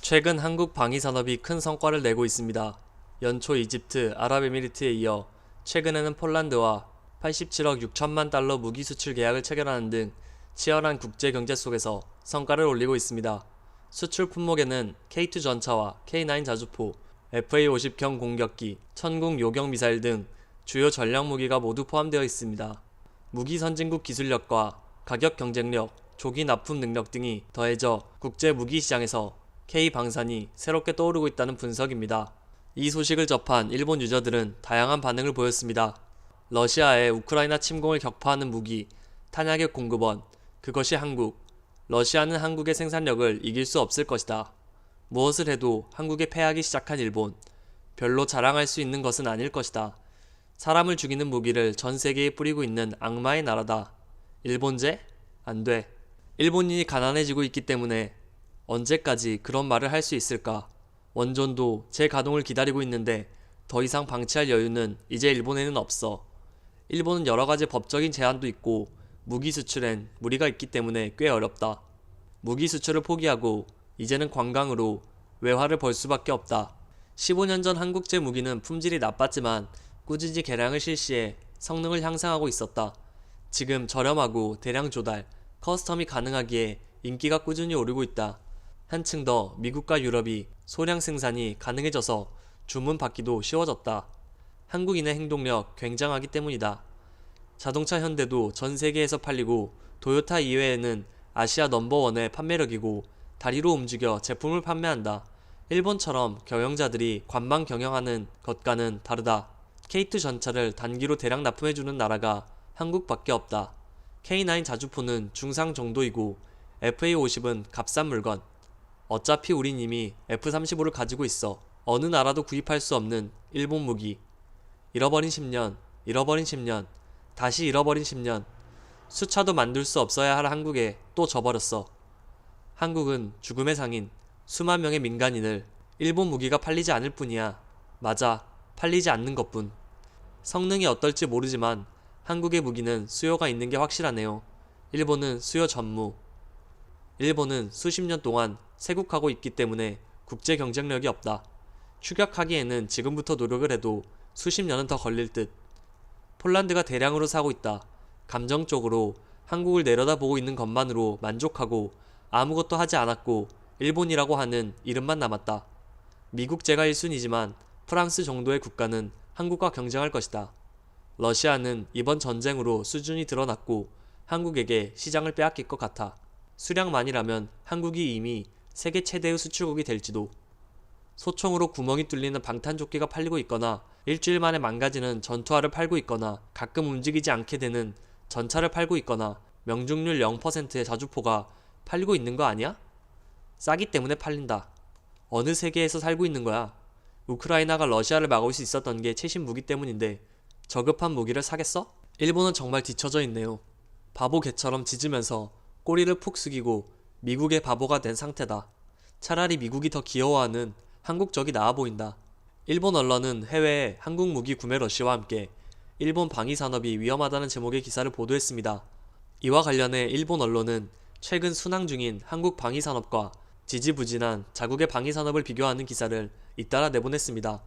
최근 한국 방위 산업이 큰 성과를 내고 있습니다. 연초 이집트, 아랍에미리트에 이어 최근에는 폴란드와 87억 6천만 달러 무기 수출 계약을 체결하는 등 치열한 국제 경제 속에서 성과를 올리고 있습니다. 수출 품목에는 K2 전차와 K9 자주포, FA-50형 공격기, 천궁 요격 미사일 등 주요 전략 무기가 모두 포함되어 있습니다. 무기 선진국 기술력과 가격 경쟁력, 조기 납품 능력 등이 더해져 국제 무기 시장에서 K 방산이 새롭게 떠오르고 있다는 분석입니다. 이 소식을 접한 일본 유저들은 다양한 반응을 보였습니다. 러시아의 우크라이나 침공을 격파하는 무기, 탄약의 공급원, 그것이 한국. 러시아는 한국의 생산력을 이길 수 없을 것이다. 무엇을 해도 한국에 패하기 시작한 일본. 별로 자랑할 수 있는 것은 아닐 것이다. 사람을 죽이는 무기를 전 세계에 뿌리고 있는 악마의 나라다. 일본제? 안 돼. 일본인이 가난해지고 있기 때문에 언제까지 그런 말을 할 수 있을까? 원전도 제 가동을 기다리고 있는데 더 이상 방치할 여유는 이제 일본에는 없어. 일본은 여러 가지 법적인 제한도 있고 무기 수출엔 무리가 있기 때문에 꽤 어렵다. 무기 수출을 포기하고 이제는 관광으로 외화를 벌 수밖에 없다. 15년 전 한국제 무기는 품질이 나빴지만 꾸준히 개량을 실시해 성능을 향상하고 있었다. 지금 저렴하고 대량 조달, 커스텀이 가능하기에 인기가 꾸준히 오르고 있다. 한층 더 미국과 유럽이 소량 생산이 가능해져서 주문 받기도 쉬워졌다. 한국인의 행동력 굉장하기 때문이다. 자동차 현대도 전 세계에서 팔리고 도요타 이외에는 아시아 넘버원의 판매력이고 다리로 움직여 제품을 판매한다. 일본처럼 경영자들이 관망 경영하는 것과는 다르다. K2 전차를 단기로 대량 납품해주는 나라가 한국밖에 없다. K9 자주포는 중상 정도이고 FA50은 값싼 물건. 어차피 우린 이미 F-35를 가지고 있어. 어느 나라도 구입할 수 없는 일본 무기. 잃어버린 10년, 잃어버린 10년, 다시 잃어버린 10년. 수차도 만들 수 없어야 할 한국에 또 져버렸어. 한국은 죽음의 상인, 수만 명의 민간인을 일본 무기가 팔리지 않을 뿐이야. 맞아, 팔리지 않는 것뿐. 성능이 어떨지 모르지만 한국의 무기는 수요가 있는 게 확실하네요. 일본은 수요 전무. 일본은 수십 년 동안 세국하고 있기 때문에 국제 경쟁력이 없다. 추격하기에는 지금부터 노력을 해도 수십 년은 더 걸릴 듯. 폴란드가 대량으로 사고 있다. 감정적으로 한국을 내려다보고 있는 것만으로 만족하고 아무것도 하지 않았고 일본이라고 하는 이름만 남았다. 미국 제가 1순위지만 프랑스 정도의 국가는 한국과 경쟁할 것이다. 러시아는 이번 전쟁으로 수준이 드러났고 한국에게 시장을 빼앗길 것 같아. 수량만이라면 한국이 이미 세계 최대의 수출국이 될지도. 소총으로 구멍이 뚫리는 방탄조끼가 팔리고 있거나 일주일 만에 망가지는 전투화를 팔고 있거나 가끔 움직이지 않게 되는 전차를 팔고 있거나 명중률 0%의 자주포가 팔리고 있는 거 아니야? 싸기 때문에 팔린다. 어느 세계에서 살고 있는 거야? 우크라이나가 러시아를 막을 수 있었던 게 최신 무기 때문인데 저급한 무기를 사겠어? 일본은 정말 뒤처져 있네요. 바보 개처럼 짖으면서 꼬리를 푹 숙이고 미국의 바보가 된 상태다. 차라리 미국이 더 귀여워하는 한국적이 나아 보인다. 일본 언론은 해외에 한국 무기 구매 러시와 함께 일본 방위 산업이 위험하다는 제목의 기사를 보도했습니다. 이와 관련해 일본 언론은 최근 순항 중인 한국 방위 산업과 지지부진한 자국의 방위 산업을 비교하는 기사를 잇따라 내보냈습니다.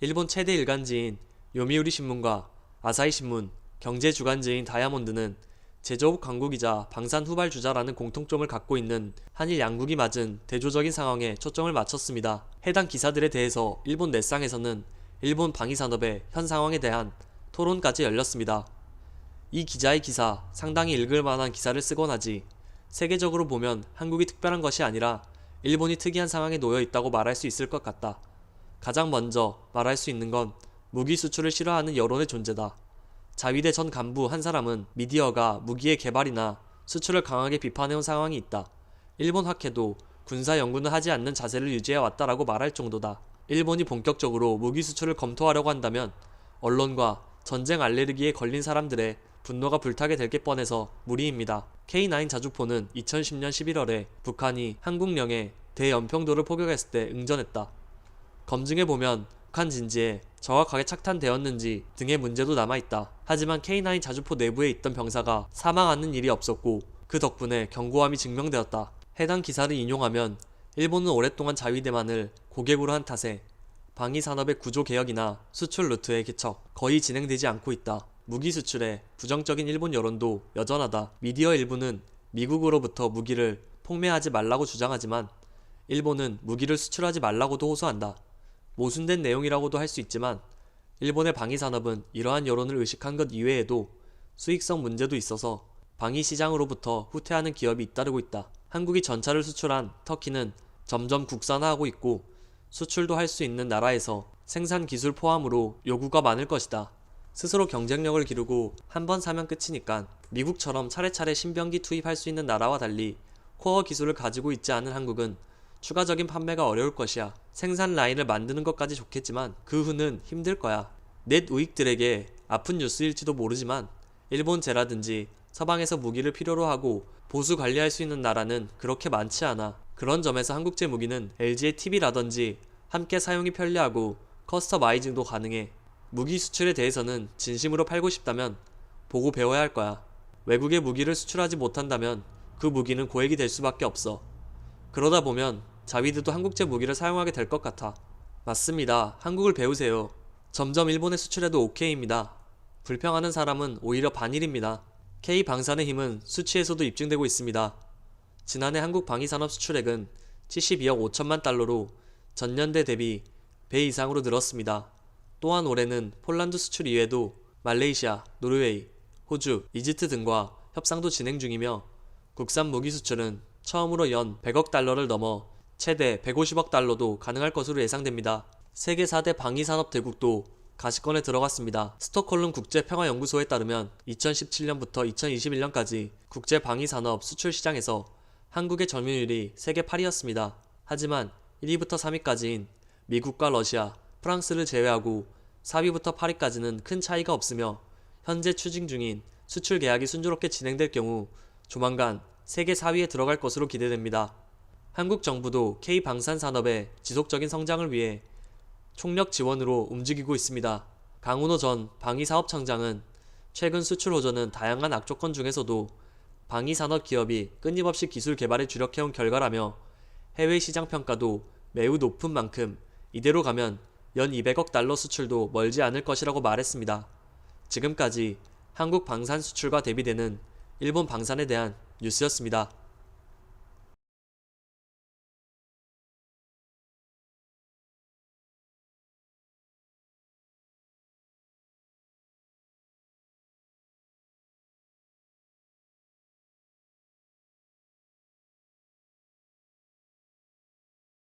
일본 최대 일간지인 요미우리 신문과 아사히 신문, 경제 주간지인 다이아몬드는 제조업 강국이자 방산 후발 주자라는 공통점을 갖고 있는 한일 양국이 맞은 대조적인 상황에 초점을 맞췄습니다. 해당 기사들에 대해서 일본 내상에서는 일본 방위 산업의 현 상황에 대한 토론까지 열렸습니다. 이 기자의 기사 상당히 읽을 만한 기사를 쓰곤 하지. 세계적으로 보면 한국이 특별한 것이 아니라 일본이 특이한 상황에 놓여 있다고 말할 수 있을 것 같다. 가장 먼저 말할 수 있는 건 무기 수출을 싫어하는 여론의 존재다. 자위대 전 간부 한 사람은 미디어가 무기의 개발이나 수출을 강하게 비판해온 상황이 있다. 일본 학회도 군사 연구는 하지 않는 자세를 유지해 왔다라고 말할 정도다. 일본이 본격적으로 무기 수출을 검토하려고 한다면 언론과 전쟁 알레르기에 걸린 사람들의 분노가 불타게 될 게 뻔해서 무리입니다. K9 자주포는 2010년 11월에 북한이 한국령에 대연평도를 포격했을 때 응전했다. 검증해보면 북한 진지에 정확하게 착탄되었는지 등의 문제도 남아있다. 하지만 K9 자주포 내부에 있던 병사가 사망하는 일이 없었고 그 덕분에 경고함이 증명되었다. 해당 기사를 인용하면 일본은 오랫동안 자위대만을 고객으로 한 탓에 방위 산업의 구조 개혁이나 수출 루트의 개척 거의 진행되지 않고 있다. 무기 수출에 부정적인 일본 여론도 여전하다. 미디어 일부는 미국으로부터 무기를 폭매하지 말라고 주장하지만 일본은 무기를 수출하지 말라고도 호소한다. 모순된 내용이라고도 할 수 있지만 일본의 방위 산업은 이러한 여론을 의식한 것 이외에도 수익성 문제도 있어서 방위 시장으로부터 후퇴하는 기업이 잇따르고 있다. 한국이 전차를 수출한 터키는 점점 국산화하고 있고 수출도 할 수 있는 나라에서 생산 기술 포함으로 요구가 많을 것이다. 스스로 경쟁력을 기르고 한 번 사면 끝이니까 미국처럼 차례차례 신병기 투입할 수 있는 나라와 달리 코어 기술을 가지고 있지 않은 한국은 추가적인 판매가 어려울 것이야. 생산 라인을 만드는 것까지 좋겠지만 그 후는 힘들 거야. 넷 우익들에게 아픈 뉴스일지도 모르지만 일본 제라든지 서방에서 무기를 필요로 하고 보수 관리할 수 있는 나라는 그렇게 많지 않아. 그런 점에서 한국제 무기는 LG의 TV라든지 함께 사용이 편리하고 커스터마이징도 가능해. 무기 수출에 대해서는 진심으로 팔고 싶다면 보고 배워야 할 거야. 외국에 무기를 수출하지 못한다면 그 무기는 고액이 될 수밖에 없어. 그러다 보면 자위드도 한국제 무기를 사용하게 될 것 같아. 맞습니다. 한국을 배우세요. 점점 일본에 수출해도 오케이입니다. 불평하는 사람은 오히려 반일입니다. K 방산의 힘은 수치에서도 입증되고 있습니다. 지난해 한국 방위산업 수출액은 72억 5천만 달러로 전년대 대비 배 이상으로 늘었습니다. 또한 올해는 폴란드 수출 이외에도 말레이시아, 노르웨이, 호주, 이집트 등과 협상도 진행 중이며 국산 무기 수출은 처음으로 연 100억 달러를 넘어 최대 150억 달러도 가능할 것으로 예상됩니다. 세계 4대 방위산업 대국도 가시권에 들어갔습니다. 스톡홀름 국제평화연구소에 따르면 2017년부터 2021년까지 국제방위산업 수출 시장에서 한국의 점유율이 세계 8위였습니다. 하지만 1위부터 3위까지인 미국과 러시아, 프랑스를 제외하고 4위부터 8위까지는 큰 차이가 없으며 현재 추진 중인 수출 계약이 순조롭게 진행될 경우 조만간 세계 4위에 들어갈 것으로 기대됩니다. 한국 정부도 K 방산 산업의 지속적인 성장을 위해 총력 지원으로 움직이고 있습니다. 강훈호 전 방위사업청장은 최근 수출 호조는 다양한 악조건 중에서도 방위산업 기업이 끊임없이 기술 개발에 주력해온 결과라며 해외 시장 평가도 매우 높은 만큼 이대로 가면 연 200억 달러 수출도 멀지 않을 것이라고 말했습니다. 지금까지 한국 방산 수출과 대비되는 일본 방산에 대한 뉴스였습니다.